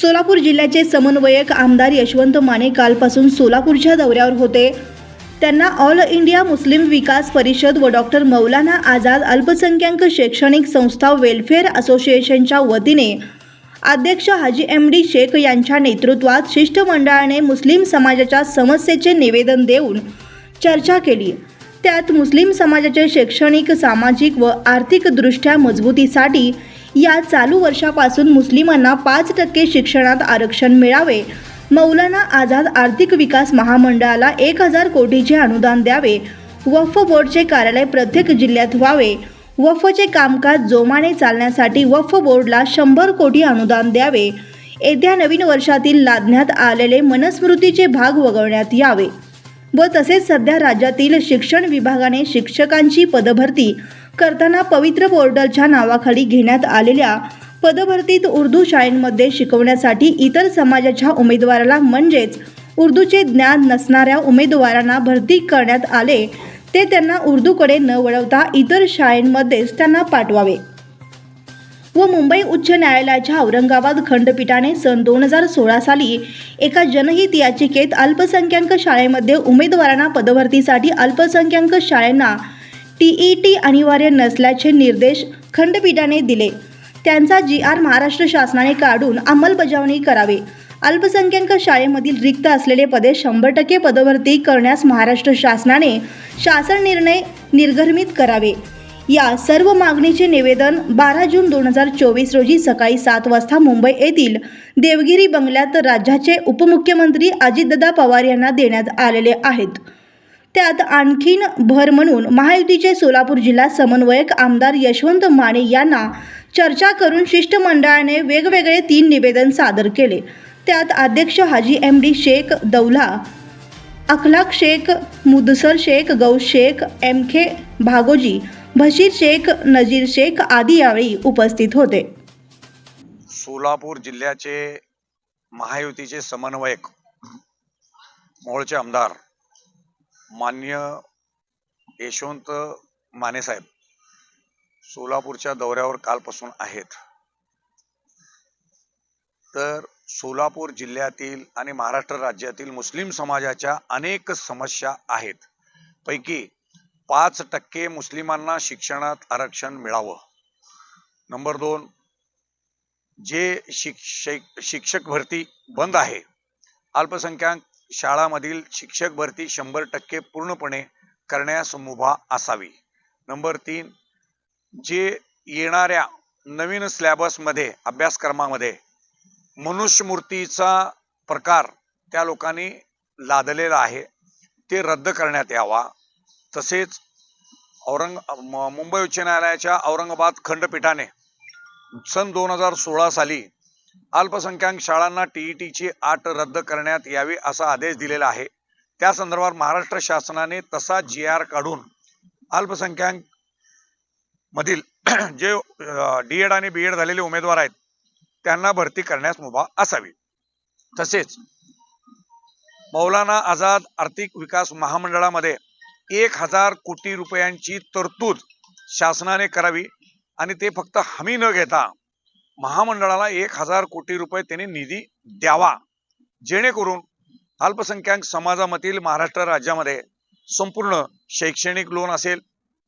सोलापूर जिल्ह्याचे समन्वयक आमदार यशवंत माने कालपासून सोलापूरच्या दौऱ्यावर होते. त्यांना ऑल इंडिया मुस्लिम विकास परिषद व डॉक्टर मौलाना आझाद अल्पसंख्याक शैक्षणिक संस्था वेलफेअर असोसिएशनच्या वतीने अध्यक्ष हाजी एम डी शेख यांच्या नेतृत्वात शिष्टमंडळाने मुस्लिम समाजाच्या समस्येचे निवेदन देऊन चर्चा केली. त्यात मुस्लिम समाजाचे शैक्षणिक सामाजिक व आर्थिकदृष्ट्या मजबूतीसाठी या चालू वर्षापासून मुस्लिमांना पाच टक्के शिक्षणात आरक्षण मिळावे. मौलाना आझाद आर्थिक विकास महामंडळाला एक हजार कोटीचे अनुदान द्यावे. वफ बोर्डचे कार्यालय प्रत्येक जिल्ह्यात व्हावे. वफचे कामकाज जोमाने चालण्यासाठी वफ बोर्डला शंभर कोटी अनुदान द्यावे. येत्या नवीन वर्षातील लादण्यात आलेले मनस्मृतीचे भाग वगळण्यात यावे. व तसेच सध्या राज्यातील शिक्षण विभागाने शिक्षकांची पदभरती करताना पवित्र पोर्टलच्या नावाखाली घेण्यात आलेल्या पदभरतीत उर्दू शाळेंमध्ये शिकवण्यासाठी इतर समाजाच्या उमेदवाराला म्हणजेच उर्दूचे ज्ञान नसणाऱ्या उमेदवारांना भरती करण्यात आले. ते त्यांना उर्दूकडे न वळवता इतर शाळेंमध्येच त्यांना पाठवावे. व मुंबई उच्च न्यायालयाच्या औरंगाबाद खंडपीठाने सन दोन हजार सोळा साली एका जनहित याचिकेत अल्पसंख्याक शाळेमध्ये उमेदवारांना पदभरतीसाठी अल्पसंख्याक शाळांना टी टी अनिवार्य नसल्याचे निर्देश खंडपीठाने दिले. त्यांचा जी आर महाराष्ट्र शासनाने काढून अंमलबजावणी करावी. अल्पसंख्याक शाळेमधील रिक्त असलेले पदे शंभर टक्के पदभरती करण्यास महाराष्ट्र शासनाने शासन निर्णय निर्गमित करावे. या सर्व मागणीचे निवेदन बारा जून दोन हजार चोवीस रोजी सकाळी सात वाजता मुंबई येथील देवगिरी बंगल्यात राज्याचे उपमुख्यमंत्री अजितदादा पवार यांना देण्यात आलेले आहेत. त्यात आणखीन भर म्हणून महायुतीचे सोलापूर जिल्हा समन्वयक आमदार यशवंत माने यांना चर्चा करून शिष्टमंडळाने वेगवेगळे तीन निवेदन सादर केले. त्यात अध्यक्ष Haji M D Shaikh Daula Akhlaq Shaikh Mudassar Shaikh Gau Shaikh M खे भागोजी बशीर शेख नजीर शेख आदी यावेळी उपस्थित होते. सोलापूर जिल्ह्याचे महायुतीचे समन्वयक मोहोळचे आमदार मान्य यशवंत मानेसाहेब सोलापूरच्या दौऱ्यावर कालपासून आहेत. तर सोलापूर जिल्ह्यातील आणि महाराष्ट्र राज्यातील मुस्लिम समाजाच्या अनेक समस्या आहेत. पैकी पाच टक्के मुस्लिमांना शिक्षणात आरक्षण मिळावं. नंबर दोन जे शिक्षक शिक्षक भरती बंद आहे अल्पसंख्याक शाळामधील शिक्षक भरती शंभर टक्के पूर्णपणे करण्यास मुभा असावी. नंबर तीन जे येणाऱ्या नवीन स्लॅबसमध्ये अभ्यासक्रमामध्ये मनुष्यमूर्तीचा प्रकार त्या लोकांनी लादलेला आहे ते रद्द करण्यात यावा. तसेच औरंग म- मुंबई उच्च न्यायालयाच्या औरंगाबाद खंडपीठाने सन दोन हजार सोळा साली अल्पसंख्याक शाळांना टीईटीची आट रद्द करण्यात यावी असा आदेश दिलेला आहे. त्या संदर्भात महाराष्ट्र शासनाने तसा जी आर काढून अल्पसंख्याक मधील जे डी एड आणि बी एड झालेले उमेदवार आहेत त्यांना भरती करण्यास मुभा असावी. तसेच मौलाना आझाद आर्थिक विकास महामंडळामध्ये एक हजार कोटी रुपयांची तरतूद शासनाने करावी आणि ते फक्त हमी न घेता महामंडळाला एक हजार कोटी रुपये त्यांनी निधी द्यावा. जेणेकरून अल्पसंख्याक समाजामधील महाराष्ट्र राज्यामध्ये संपूर्ण शैक्षणिक लोन असेल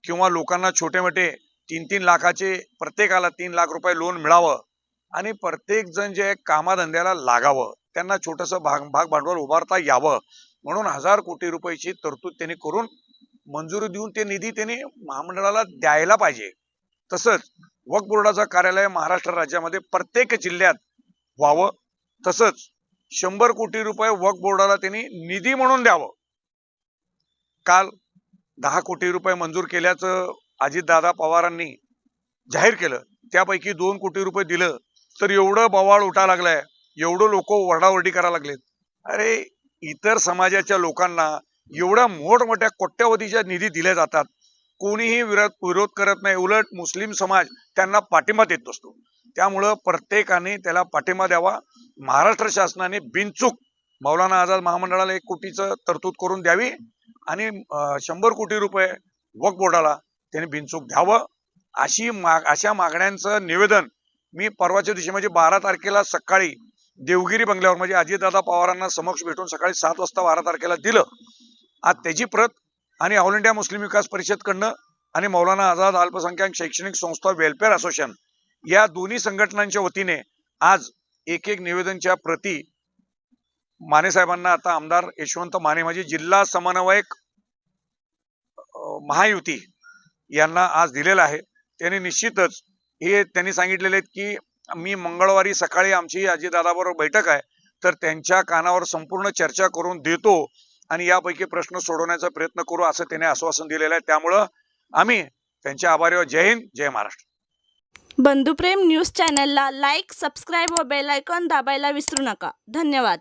किंवा लोकांना छोटे मोठे तीन तीन लाखाचे प्रत्येकाला तीन लाख रुपये लोन मिळावं आणि प्रत्येक जण जे कामाधंद्याला लागावं त्यांना छोटस भाग भाग भांडवल उभारता यावं म्हणून हजार कोटी रुपयाची तरतूद त्यांनी करून मंजुरी देऊन ते निधी त्यांनी महामंडळाला द्यायला पाहिजे. तसंच वक्फ बोर्डाचं कार्यालय महाराष्ट्र राज्यामध्ये प्रत्येक जिल्ह्यात व्हावं. तसंच शंभर कोटी रुपये वक्फ बोर्डाला त्यांनी निधी म्हणून द्यावं. काल दहा कोटी रुपये मंजूर केल्याचं अजितदादा पवारांनी जाहीर केलं. त्यापैकी दोन कोटी रुपये दिलं. तर एवढं बवाळ उठा लागलाय. एवढं लोक वरडावरडी करायला लागलेत. अरे इतर समाजाच्या लोकांना एवढ्या मोठमोठ्या कोट्यावधीच्या निधी दिल्या जातात. कोणीही विरोध विरोध करत नाही. उलट मुस्लिम समाज त्यांना पाठिंबा देत असतो. त्यामुळं प्रत्येकाने त्याला पाठिंबा द्यावा. महाराष्ट्र शासनाने बिनचूक मौलाना आझाद महामंडळाला एक कोटीचं तरतूद करून द्यावी आणि शंभर कोटी रुपये वक बोर्डाला त्यांनी बिनचूक द्यावं. अशी माग अशा मागण्यांचं निवेदन मी परवाच्या दिवशी म्हणजे बारा तारखेला सकाळी देवगिरी बंगल्यावर म्हणजे अजितदादा पवारांना समक्ष भेटून सकाळी सात वाजता बारा तारखेला दिलं. आज त्याची प्रत आणि ऑल इंडिया मुस्लिम विकास परिषदकडनं आणि मौलाना आझाद अल्पसंख्याक शैक्षणिक संस्था वेलफेअर असोसिएशन या दोन्ही संघटनांच्या वतीने आज एक एक निवेदनच्या प्रती माने साहेबांना आता आमदार यशवंत माने म्हणजे जिल्हा समन्वयक महायुती यांना आज दिलेला आहे. त्यांनी निश्चितच हे त्यांनी सांगितलेले आहेत की मी मंगळवारी सकाळी आमची अजितदादाबरोबर बैठक आहे तर त्यांच्या कानावर संपूर्ण चर्चा करून देतो. आणि यापैकी प्रश्न सोडवण्याचा प्रयत्न करू असं त्याने आश्वासन दिलेलं आहे. त्यामुळं आम्ही त्यांचे आभारी आहोत. जय हिंद जय महाराष्ट्र. बंधुप्रेम न्यूज चॅनलला लाईक सबस्क्राईब व बेल दाबायला विसरू नका. धन्यवाद.